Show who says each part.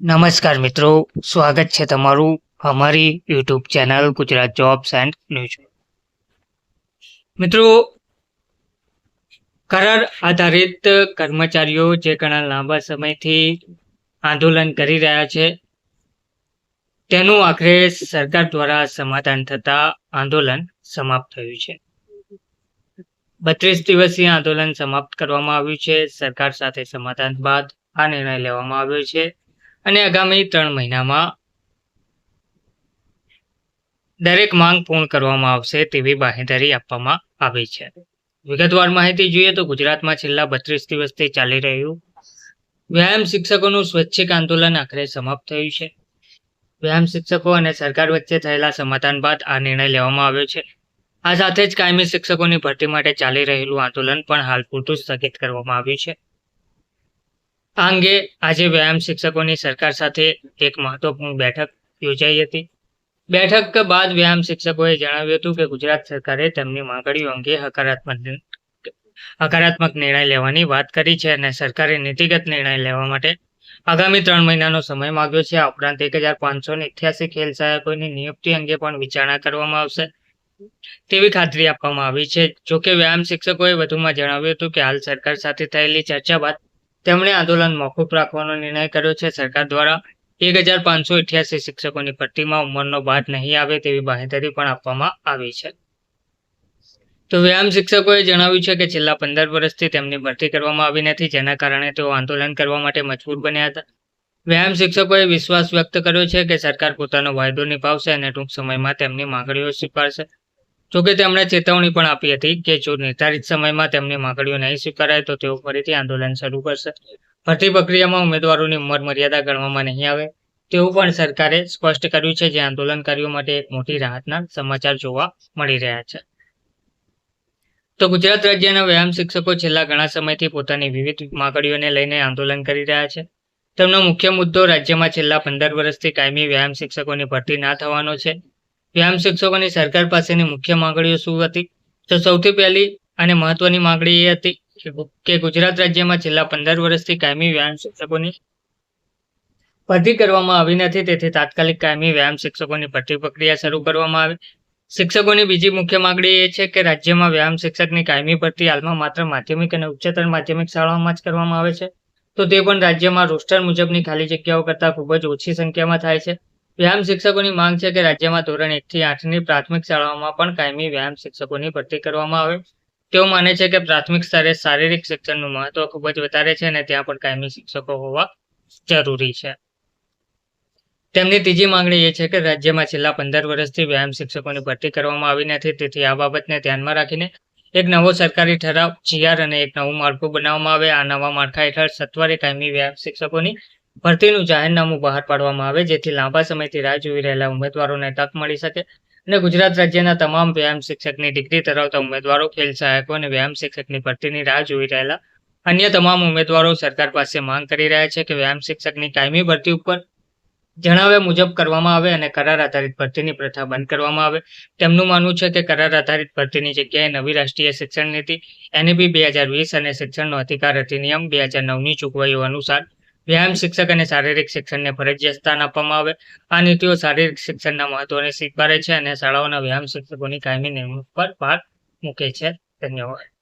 Speaker 1: નમસ્કાર મિત્રો, સ્વાગત છે તમારું અમારી YouTube channel Gujarat jobs and news. મિત્રો, કરાર આધારિત કર્મચારીઓ જે ઘણા લાંબા સમયથી આંદોલન કરી રહ્યા છે, તેનું આખરે સરકાર દ્વારા સમાધાન થતા આંદોલન સમાપ્ત થયું છે. બત્રીસ દિવસીય આંદોલન સમાપ્ત કરવામાં આવ્યું છે. સરકાર સાથે સમાધાન બાદ આ નિર્ણય લેવામાં આવ્યો છે. અને આગામી ત્રણ મહિનામાં દરેક માંગ પૂર્ણ કરવામાં આવશે તેવી બાહેધરી આપવામાં આવી છે. વિગતવાર માહિતી જોઈએ તો ગુજરાતમાં છેલ્લા બત્રીસ દિવસથી ચાલી રહ્યું વ્યાયામ શિક્ષકોનું સ્વૈચ્છિક આંદોલન આખરે સમાપ્ત થયું છે. વ્યાયામ શિક્ષકો અને સરકાર વચ્ચે થયેલા સમાધાન બાદ આ નિર્ણય લેવામાં આવ્યો છે. આ સાથે જ કાયમી શિક્ષકોની ભરતી માટે ચાલી રહેલું આંદોલન પણ હાલ પૂરતું સ્થગિત કરવામાં આવ્યું છે. આ અંગે આજે વ્યાયામ શિક્ષકોની સરકાર સાથે એક મહત્વપૂર્ણ બેઠક યોજાઈ હતી. બેઠક બાદ વ્યાયામ શિક્ષકોએ જણાવ્યું હતું કે ગુજરાત સરકારે તેમની માંગણીઓ અંગે હકારાત્મક હકારાત્મક નિર્ણય લેવાની વાત કરી છે અને સરકારે નીતિગત નિર્ણય લેવા માટે આગામી ત્રણ મહિનાનો સમય માગ્યો છે. આ ઉપરાંત એક હજાર પાંચસો ને ઇઠ્યાસી ખેલ સહાયકોની નિયુક્તિ અંગે પણ વિચારણા કરવામાં આવશે. તેવી ખાતરી આપવામાં આવી છે. જોકે વ્યાયામ શિક્ષકોએ વધુમાં જણાવ્યું હતું કે હાલ સરકાર સાથે થયેલી ચર્ચા બાદ તેમણે આંદોલન મોકૂફ રાખવાનો નિર્ણય કર્યો છે. સરકાર દ્વારા એક હજાર પાંચસો અઠ્યાસી શિક્ષકોની ભરતીમાં ઉંમરનો બાદ નહીં આવે તેવી બાહેધરી પણ આપવામાં આવી છે. તો વ્યાયામ શિક્ષકોએ જણાવ્યું છે કે છેલ્લા પંદર વર્ષથી તેમની ભરતી કરવામાં આવી નથી, જેના કારણે તેઓ આંદોલન કરવા માટે મજબૂર બન્યા હતા. વ્યાયામ શિક્ષકોએ વિશ્વાસ વ્યક્ત કર્યો છે કે સરકાર પોતાનો વાયદો નિભાવશે અને ટૂંક સમયમાં તેમની માંગણીઓ સ્વીકારશે. જોકે તેમણે ચેતવણી પણ આપી હતી કે જો નિર્ધારિત સમયમાં તેમની માંગણીઓ નહીં સ્વીકારાય તો તેઓ ફરીથી આંદોલન શરૂ કરશે. ભરતી પ્રક્રિયામાં ઉમેદવારોની ઉંમર મર્યાદા ગણવામાં નહીં આવે. તેવું પણ સરકારે સ્પષ્ટ કર્યું છે જે આંદોલનકારીઓ માટે એક મોટી રાહતના સમાચાર જોવા મળી રહ્યા છે. તો ગુજરાત રાજ્યના વ્યાયામ શિક્ષકો છેલ્લા ઘણા સમયથી પોતાની વિવિધ માંગણીઓને લઈને આંદોલન કરી રહ્યા છે. તેમનો મુખ્ય મુદ્દો રાજ્યમાં છેલ્લા પંદર વર્ષથી કાયમી વ્યાયામ શિક્ષકોની ભરતી ના થવાનો છે. વ્યાયામ શિક્ષકોની સરકાર પાસેની મુખ્ય માંગણીઓ શું હતી? તો સૌથી પહેલી અને મહત્વની માંગણી એ હતી કે ગુજરાત રાજ્યમાં છેલ્લા પંદર વર્ષથી કાયમી વ્યાયામ શિક્ષકોની ભરતી કરવામાં આવી નથી. તેથી તાત્કાલિક કાયમી વ્યાયામ શિક્ષકોની ભરતી પ્રક્રિયા શરૂ કરવામાં આવે. શિક્ષકોની બીજી મુખ્ય માંગણી એ છે કે રાજ્યમાં વ્યાયામ શિક્ષકની કાયમી ભરતી હાલમાં માત્ર માધ્યમિક અને ઉચ્ચતર માધ્યમિક શાળાઓમાં જ કરવામાં આવે છે. તો તે પણ રાજ્યમાં રોસ્ટર મુજબની ખાલી જગ્યાઓ કરતાં ખૂબ જ ઓછી સંખ્યામાં થાય છે. વ્યાયામ શિક્ષકોની માંગ છે કે રાજ્યમાં ધોરણ એકથી આઠની પ્રાથમિક શાળાઓમાં પણ કાયમી વ્યાયામ શિક્ષકોની ભરતી કરવામાં આવે. તેઓ માને છે કે પ્રાથમિક સ્તરે શારીરિક શિક્ષણનું મહત્વ ખૂબ જ વધારે છે અને ત્યાં પણ કાયમી શિક્ષકો હોવા જરૂરી છે. તેમની ત્રીજી માંગણી એ છે કે રાજ્યમાં છેલ્લા પંદર વર્ષથી વ્યાયામ શિક્ષકોની ભરતી કરવામાં આવી નથી. તેથી આ બાબતને ધ્યાનમાં રાખીને એક નવો સરકારી ઠરાવ, જીઆર અને એક નવું માળખું બનાવવામાં આવે. આ નવા માળખા હેઠળ સત્વરે કાયમી વ્યાયામ શિક્ષકોની ભરતીનું જાહેરનામું બહાર પાડવામાં આવે, જેથી લાંબા સમયથી રાહ જોઈ રહેલા ઉમેદવારોને તક મળી શકે અને ગુજરાત રાજ્યના તમામ વ્યાયામ શિક્ષકની ડિગ્રી ધરાવતા ઉમેદવારો, ખેલ સહાયકો અને વ્યાયામ શિક્ષકની ભરતીની રાહ જોઈ રહેલા અન્ય તમામ ઉમેદવારો સરકાર પાસે માંગ કરી રહ્યા છે કે વ્યાયામ શિક્ષકની કાયમી ભરતી ઉપર જણાવ્યા મુજબ કરવામાં આવે અને કરાર આધારિત ભરતીની પ્રથા બંધ કરવામાં આવે. તેમનું માનવું છે કે કરાર આધારિત ભરતીની જગ્યાએ નવી રાષ્ટ્રીય શિક્ષણ નીતિ એનઈપી બે હજાર વીસ અને શિક્ષણનો અધિકાર અધિનિયમ બે હજાર નવની જોગવાઈઓ અનુસાર વ્યાયામ શિક્ષક અને શારીરિક શિક્ષણને ફરજિયાત સ્થાન આપવામાં આવે. આ નીતિઓ શારીરિક શિક્ષણના મહત્વને સ્વીકારે છે અને શાળાઓના વ્યાયામ શિક્ષકોની કાયમી નિમણૂક પર ભાર મૂકે છે. ધન્યવાદ.